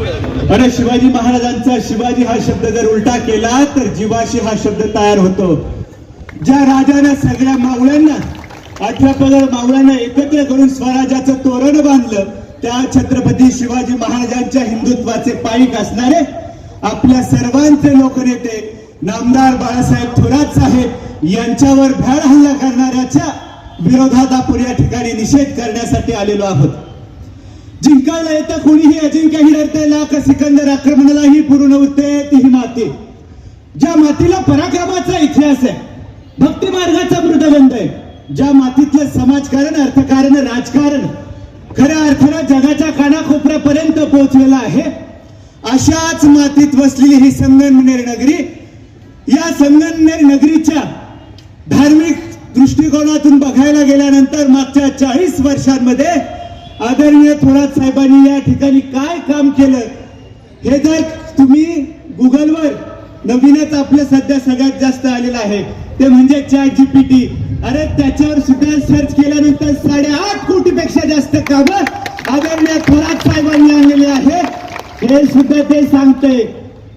अरे शिवाजी महाराजांचा शिवाजी हा शब्द जर उलटा केला तर जीवाशी हा शब्द तयार होतो. ज्या राजाने सगळ्या मावळ्यांना अठरा पगड मावळ्यांना एकत्र करून स्वराज्याचं तोरण बांधलं त्या छत्रपती शिवाजी महाराजांच्या हिंदुत्वाचे पाईक असणारे आपल्या सर्वांचे लोकनेते नामदार बाळासाहेब थोरात साहेब यांच्यावर भ्याड हल्ला करणाऱ्याच्या विरोधात आपण या ठिकाणी निषेध करण्यासाठी आलेलो आहोत. जिंकायला येतं कोणीही अजिंक्यही डरते लाख सिकंदर आक्रमणालाही पूर्ण होते ती ही माती. ज्या मातीला पराक्रमाचा इतिहास आहे भक्ती मार्गाचा मृदबंध आहे. ज्या मातीतलं समाजकारण अर्थकारण राजकारण खऱ्या अर्थानं जगाच्या कानाकोपऱ्यापर्यंत पोहोचलेला आहे अशाच मातीत वसलेली ही संगमनेर नगरी या संगमनेर नगरीच्या धार्मिक दृष्टिकोनातून बघायला गेल्यानंतर मागच्या चाळीस वर्षांमध्ये आदरणीय थोरात साहेबांनी या ठिकाणी काय काम केलं? हे जर तुम्ही गुगलवर नवीनच आपलं सध्या सगळ्यात जास्त आलेलं आहे ते म्हणजे चॅट जीपीटी अरे त्याच्यावर सुद्धा सर्च केल्यानंतर साडेआठ कोटीपेक्षा जास्त काम आदरणीय थोरात साहेबांनी आणलेली आहे हे सुद्धा ते सांगतंय.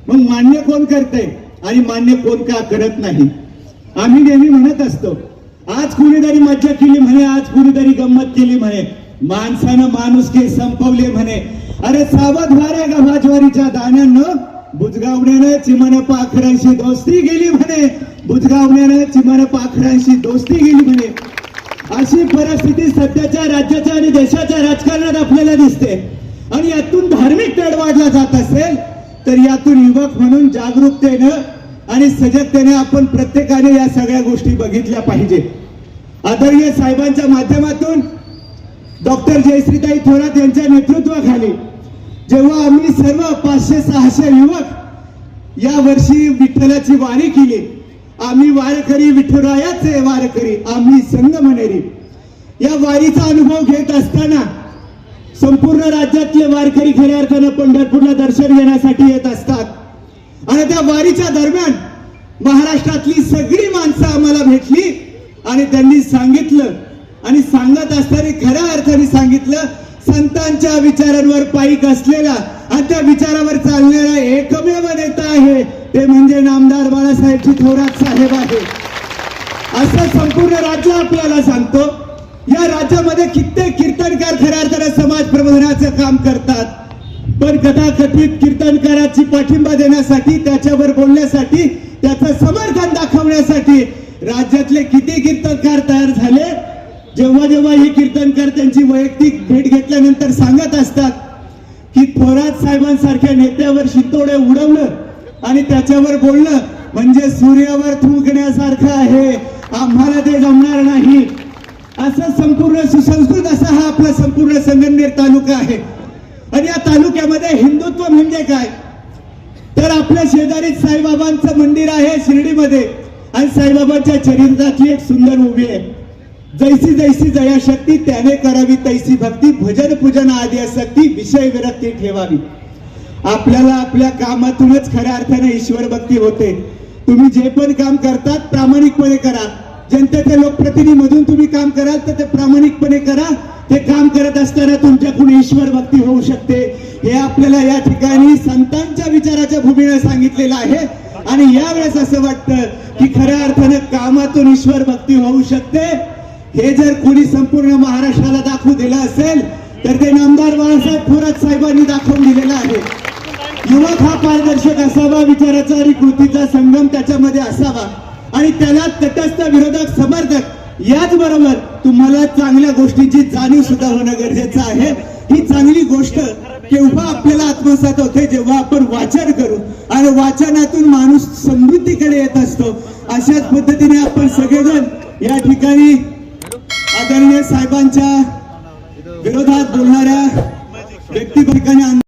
मग मान्य कोण करते आणि मान्य कोण का करत नाही? आम्ही नेहमी म्हणत असतो आज कुणीतरी मज्जा केली म्हणे आज कुणीतरी गंमत केली म्हणे. माणसानं माणुसकी संपवले म्हणे. अरे सावध वाऱ्या गव्हा ज्वारीच्या दाण्यानं. बुजगावण्यानं चिमण पाखरांशी दोस्ती गेली म्हणे. बुजगावण्यानं चिमन पाखरांशी दोस्ती गेली म्हणे. अशी परिस्थिती सध्याच्या राज्याच्या आणि देशाच्या राजकारणात आपल्याला दिसते. आणि यातून धार्मिक तेढ वाढला जात असेल तर यातून युवक म्हणून जागरूकतेनं आणि सजगतेने आपण प्रत्येकाने या सगळ्या गोष्टी बघितल्या पाहिजे. आदरणीय साहेबांच्या माध्यमातून डॉक्टर जयश्रीताई थोरात यांच्या नेतृत्वाखाली जेव्हा आम्ही सर्व पाचशे सहाशे युवक या वर्षी विठ्ठलाची वारी केली आम्ही वारकरी विठुरायाचे वारकरी आम्ही संगमनेरी. या वारीचा अनुभव घेत असताना संपूर्ण राज्यातले वारकरी खऱ्या अर्थानं पंढरपूरला दर्शन घेण्यासाठी येत असतात. आणि त्या वारीच्या दरम्यान महाराष्ट्रातली सगळी माणसं आम्हाला भेटली आणि त्यांनी सांगितलं आणि सांगत असताना खऱ्या अर्थाने सांगितलं संतांच्या विचारांवर पाईक असलेला आणि त्या विचारावर चालणारा एकमेव नेता आहे ते म्हणजे नामदार बाळासाहेबजी थोरात साहेब आहे. असं संपूर्ण राज्य आपल्याला सांगतो. या राज्यामध्ये कित्येक कीर्तनकार खऱ्या अर्थाने समाज प्रबोधनाचं काम करतात. पण कथाकथित कीर्तनकाराची पाठिंबा देण्यासाठी त्याच्यावर बोलण्यासाठी त्याचं समर्थन दाखवण्यासाठी राज्यातले किती कीर्तनकार तयार झाले जेव्हा जेव्हा हे कीर्तनकार त्यांची वैयक्तिक भेट घेतल्यानंतर सांगत असतात की थोरात साहेबांसारख्या नेत्यावर शितोडे उडवलं आणि त्याच्यावर बोलणं म्हणजे सूर्यावर थुंकण्यासारखं आहे. आम्हाला ते जमणार नाही. असं संपूर्ण सुसंस्कृत असा हा आपला संपूर्ण संगमनेर तालुका आहे. आणि या तालुक्यामध्ये हिंदुत्व म्हणजे काय? तर आपल्या शेजारी साईबाबांचं मंदिर आहे शिर्डीमध्ये. आणि साईबाबांच्या चरित्रातली एक सुंदर उभी आहे. जैसी जैसी जयाशक्ती त्याने करावी तैसी भक्ती भजन पूजन आदी असक्ती विषय विरक्ती ठेवावी. आपल्याला आपल्या कामातूनच खऱ्या अर्थाने ईश्वर भक्ती होते. तुम्ही जे पण काम करतात प्रामाणिकपणे करा. जनतेच्या लोकप्रतिनिधीमधून तुम्ही काम कराल तर ते प्रामाणिकपणे करा. ते काम करत असताना तुमच्याकडून ईश्वर भक्ती होऊ शकते. हे आपल्याला या ठिकाणी संतांच्या विचाराच्या भूमीने सांगितलेलं आहे. आणि यावेळेस असं वाटतं की खऱ्या अर्थाने कामातून ईश्वर भक्ती होऊ शकते. हे जर कोणी संपूर्ण महाराष्ट्राला दाखवू दिलं असेल तर ते नामदार बाळासाहेब थोरात साहेबांनी दाखवून दिलेलं आहे. युवक हा पारदर्शक असावा विचाराचा आणि कृतीचा संगम त्याच्यामध्ये असावा. आणि त्याला तटस्थ विरोधक समर्थक याचबरोबर तुम्हाला चांगल्या गोष्टीची जाणीव सुद्धा होणं गरजेचं आहे. ही चांगली गोष्ट केव्हा आपल्याला आत्मसात होते जेव्हा आपण वाचन करू. आणि वाचनातून माणूस समृद्धीकडे येत असतो. अशाच पद्धतीने आपण सगळेजण या ठिकाणी आदरणीय साहेबांच्या विरोधात बोलणाऱ्या व्यक्ती